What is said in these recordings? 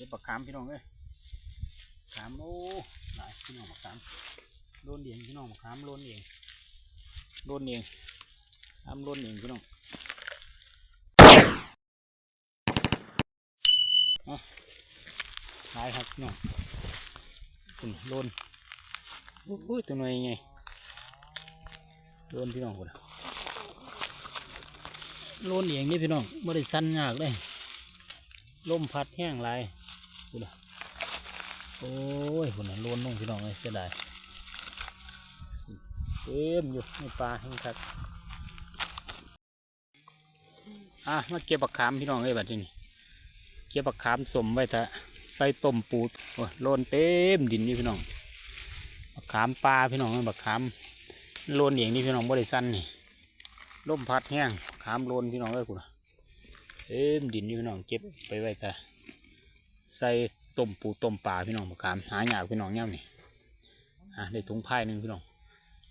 ก็บปลาขามพี่น้องเอ้ยขามโอ้หลายพี่น้องปลาขามโดนเดียงพี่น้องปลาขามโดนเองโดนเองขามโดนเองพี่น้องเอาหลายครับพี่น้องคุณโดนโอ้ยตัวหน่อยไงโดนพี่น้องคนโลนเองนี่พี่น้องไม่ได้สั้นยากเลยลมพัดแห้งหลาย ดูนะโอ้ยคนน่ะโลนลงพี่น้องเลยเสียดายเต็มอยู่ในปลาแห้งคักอะมาเก็บบักขามพี่น้องเลยแบัดนี้เก็บบักขามสมไว้เถอะใส่ต้มปูโอ้ยโลนเต็มดินนี่พี่น้องบักขามปลาพี่น้องเอ้ยบักขามโลนเองนี่พี่น้องบ่ได้สั้นนี่ลมพัดแห้งขามโลนพี่น้องเลยกูนะเอ็มดินนี่พี่น้องเก็บไปไว้แต่ ใส่ต้มปูต้มปลาพี่น้องมะขามหายากพี่น้องย่ำนี่อะได้ถุงพายหนึ่งพี่น้อง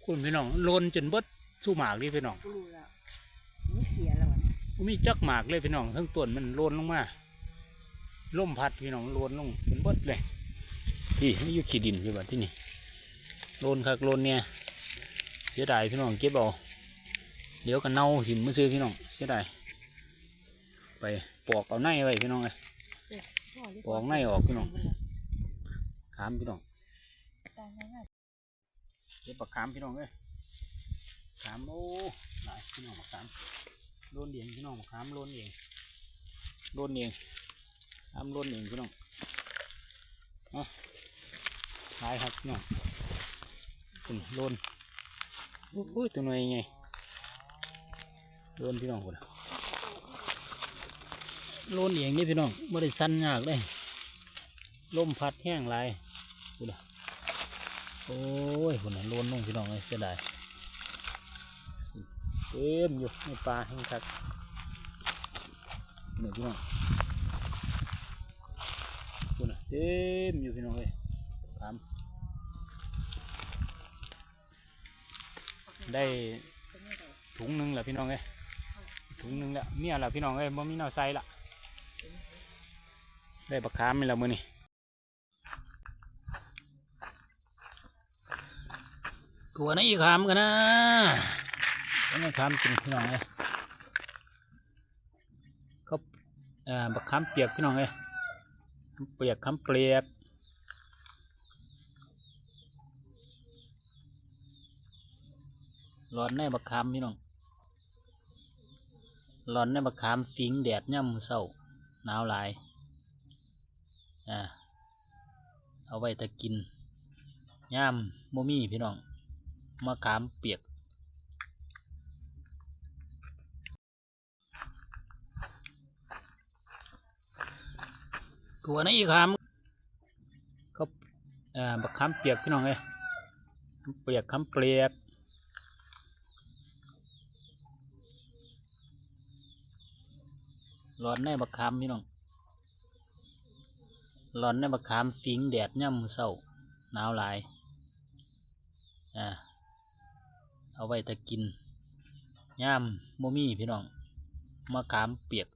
คุณพี่น้องโลนจนเบิดสู้หมากนี่พี่น้องกูรู้แล้วนี่เสียแล้ววะเนี่ยบ่มีจักหมากเลยพี่น้องทั้งต้นมันโลนลงมาล่มพัดพี่น้องโลนลงจนเบิดเลยพี่นี่อยู่ขี้ดินพี่บัดที่นี่โลนคักโลนเนี่ยเสียดายพี่น้องเก็บเอาเดี๋ยวก็เน่าหิมมาซื้อพี่น้องเสียดายไปปอกเอาในไว้พี่น้องเลยพ่หรื ปอกในออกพี่น้องขามพี่น้องตายง่ายเก็บปลาขามพี่น้องเอ้ยขามโอ้หลายพี่น้องปลาขามโดนเดียงพี่น้องปลาขามโดนเองโดนเองขามโดนเองพี่น้องเอาหลายครับพี่น้องโดนโอ้ยตัวหน่อยไงโดนพี่น้องคน โลนเองนี่พี่น้องไม่ได้สั้นยากเลยลมพัดแห้งหลายโอ้ยคนนั้นโลนลงพี่น้องเลยเสียดายเต็มอยู่ในปลาแห้งคักเนี่ยพี่น้องคนน่ะเต็มอยู่พี่น้องเลยถามได้ถุงหนึ่งแหละพี่น้องเลยถุงหนึ่งแล้วเมียละพี่น้องเลยบ่มีแนวใส่ละ ได้ปลาคามนี่ละมือนี่ตัวนี้ขามกันนะตัวนี้ขามจริงพี่น้องเลยเขาอ่อบักขามเปียกพี่น้องเลยเปียกขามเปียกร้อนในบักขามพี่น้องร้อนในบักขามฟิงแดดย่ำเศร้าหนาวหลาย อ่าเอาไว้ถ้ากินย่ามโมมี่พี่น้องมะขามเปียก ตัวนี้ขามก็เอ่อบักขามเปียกพี่น้องเอ้ยเปียกขามเปียกร้อนในบักขามพี่น้อง ร้อนในบักขามฟิงแดดย่ำมือเศร้าหนาวหลายอ่าเอาไว้ถ้ากินย่ำมโมมี่พี่น้องมะขามเปียก